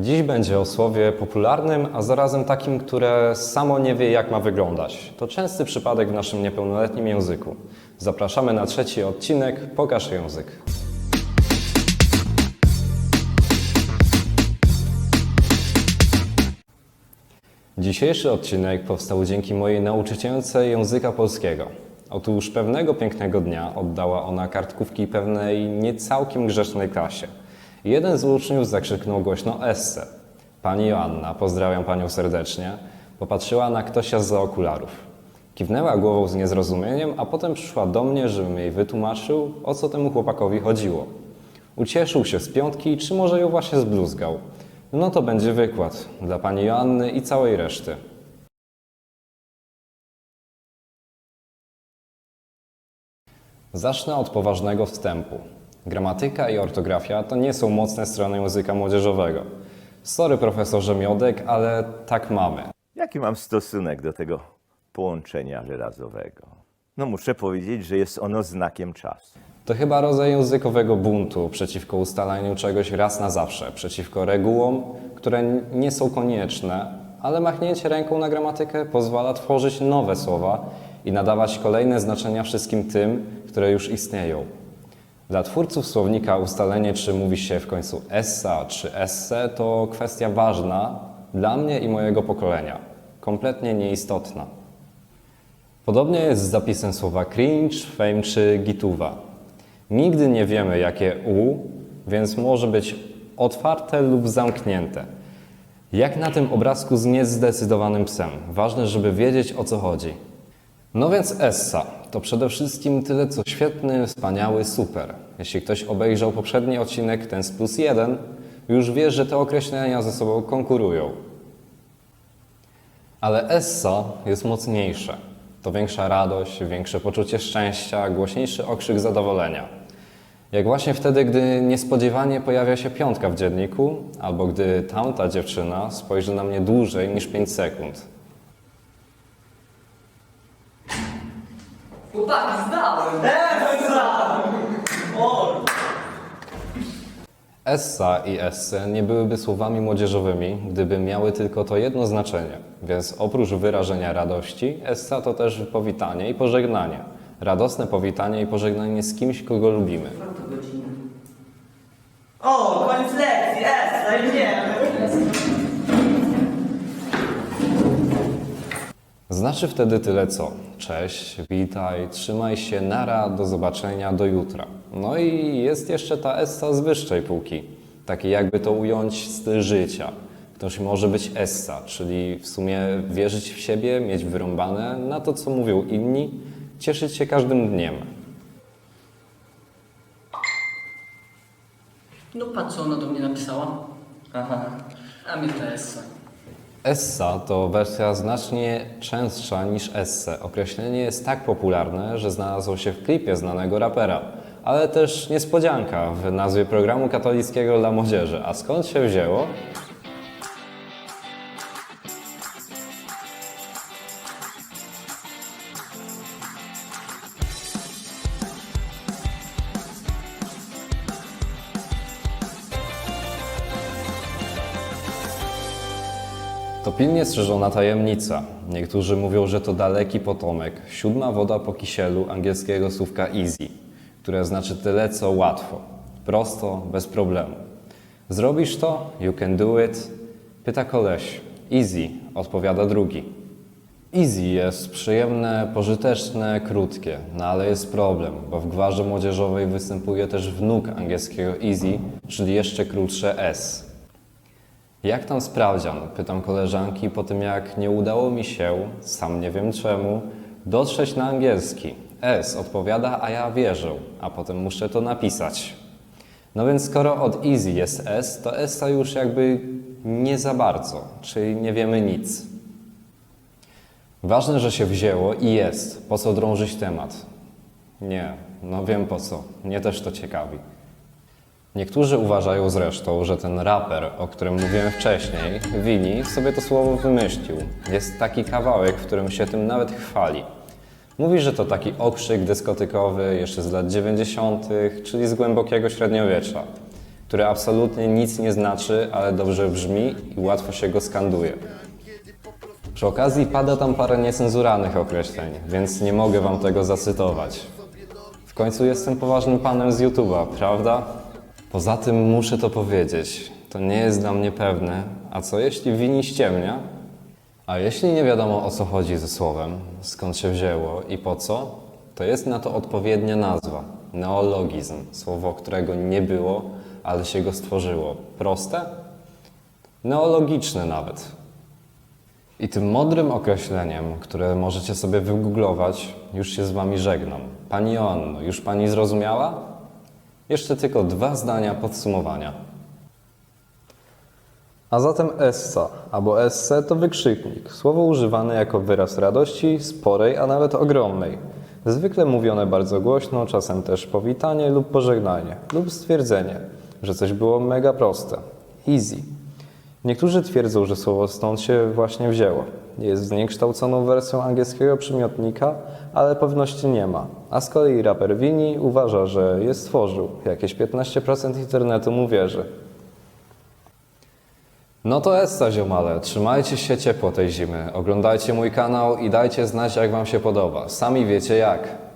Dziś będzie o słowie popularnym, a zarazem takim, które samo nie wie, jak ma wyglądać. To częsty przypadek w naszym niepełnoletnim języku. Zapraszamy na trzeci odcinek Pokaż język. Dzisiejszy odcinek powstał dzięki mojej nauczycielce języka polskiego. Otóż pewnego pięknego dnia oddała ona kartkówki pewnej nie całkiem grzecznej klasie. Jeden z uczniów zakrzyknął głośno esse. Pani Joanna, pozdrawiam panią serdecznie, popatrzyła na ktośa za okularów. Kiwnęła głową z niezrozumieniem, a potem przyszła do mnie, żebym jej wytłumaczył, o co temu chłopakowi chodziło. Ucieszył się z piątki, czy może ją właśnie zbluzgał. No to będzie wykład dla pani Joanny i całej reszty. Zacznę od poważnego wstępu. Gramatyka i ortografia to nie są mocne strony języka młodzieżowego. Sorry profesorze Miodek, ale tak mamy. Jaki mam stosunek do tego połączenia wyrazowego? No muszę powiedzieć, że jest ono znakiem czasu. To chyba rodzaj językowego buntu przeciwko ustalaniu czegoś raz na zawsze, przeciwko regułom, które nie są konieczne, ale machnięcie ręką na gramatykę pozwala tworzyć nowe słowa i nadawać kolejne znaczenia wszystkim tym, które już istnieją. Dla twórców słownika ustalenie, czy mówi się w końcu essa czy esse, to kwestia ważna dla mnie i mojego pokolenia, kompletnie nieistotna. Podobnie jest z zapisem słowa cringe, fame czy gituwa. Nigdy nie wiemy, jakie u, więc może być otwarte lub zamknięte. Jak na tym obrazku z niezdecydowanym psem. Ważne, żeby wiedzieć o co chodzi. No więc essa to przede wszystkim tyle co świetny, wspaniały, super. Jeśli ktoś obejrzał poprzedni odcinek, ten z plus jeden, już wie, że te określenia ze sobą konkurują. Ale essa jest mocniejsze. To większa radość, większe poczucie szczęścia, głośniejszy okrzyk zadowolenia. Jak właśnie wtedy, gdy niespodziewanie pojawia się piątka w dzienniku, albo gdy tamta dziewczyna spojrzy na mnie dłużej niż 5 sekund. Chłopaki, zdałem! Essa i esse nie byłyby słowami młodzieżowymi, gdyby miały tylko to jedno znaczenie. Więc oprócz wyrażenia radości, essa to też powitanie i pożegnanie. Radosne powitanie i pożegnanie z kimś, kogo lubimy. O, koniec lekcji, es, zajmiemy. Znaczy wtedy tyle co. Cześć, witaj, trzymaj się, nara, do zobaczenia, do jutra. No i jest jeszcze ta essa z wyższej półki. Taki jakby to ująć styl życia. Ktoś może być essa, czyli w sumie wierzyć w siebie, mieć wyrąbane na to, co mówią inni, cieszyć się każdym dniem. No patrz, co ona do mnie napisała. Aha, a mnie to jest. Essa to wersja znacznie częstsza niż esse. Określenie jest tak popularne, że znalazło się w klipie znanego rapera, ale też niespodzianka w nazwie programu katolickiego dla młodzieży. A skąd się wzięło? To pilnie strzeżona tajemnica. Niektórzy mówią, że to daleki potomek, siódma woda po kisielu angielskiego słówka easy, które znaczy tyle co łatwo, prosto, bez problemu. Zrobisz to? You can do it? Pyta koleś. Easy, odpowiada drugi. Easy jest przyjemne, pożyteczne, krótkie, no ale jest problem, bo w gwarze młodzieżowej występuje też wnuk angielskiego easy, czyli jeszcze krótsze s. Jak tam sprawdzian? Pytam koleżanki po tym, jak nie udało mi się, sam nie wiem czemu, dotrzeć na angielski. S odpowiada, a ja wierzę, a potem muszę to napisać. No więc skoro od easy jest S, to S to już jakby nie za bardzo, czyli nie wiemy nic. Ważne, że się wzięło i jest. Po co drążyć temat? Nie, no wiem po co. Mnie też to ciekawi. Niektórzy uważają zresztą, że ten raper, o którym mówiłem wcześniej, Wini, sobie to słowo wymyślił. Jest taki kawałek, w którym się tym nawet chwali. Mówi, że to taki okrzyk dyskotykowy jeszcze z lat 90., czyli z głębokiego średniowiecza. które absolutnie nic nie znaczy, ale dobrze brzmi i łatwo się go skanduje. Przy okazji pada tam parę niecenzuralnych określeń, więc nie mogę wam tego zacytować. W końcu jestem poważnym panem z YouTube'a, prawda? Poza tym muszę to powiedzieć. To nie jest dla mnie pewne. A co jeśli wini ściemnia? A jeśli nie wiadomo o co chodzi ze słowem, skąd się wzięło i po co, to jest na to odpowiednia nazwa. Neologizm, słowo, którego nie było, ale się go stworzyło. Proste? Neologiczne nawet. I tym mądrym określeniem, które możecie sobie wygooglować, już się z wami żegnam. Pani Joanno, już pani zrozumiała? Jeszcze tylko dwa zdania podsumowania. A zatem essa albo esse to wykrzyknik, słowo używane jako wyraz radości, sporej, a nawet ogromnej. Zwykle mówione bardzo głośno, czasem też powitanie lub pożegnanie, lub stwierdzenie, że coś było mega proste. Easy. Niektórzy twierdzą, że słowo stąd się właśnie wzięło. Jest zniekształconą wersją angielskiego przymiotnika, ale pewności nie ma. A z kolei raper Wini uważa, że je stworzył. Jakieś 15% internetu mu wierzy. No to to ziomale. Trzymajcie się ciepło tej zimy. Oglądajcie mój kanał i dajcie znać jak wam się podoba. Sami wiecie jak.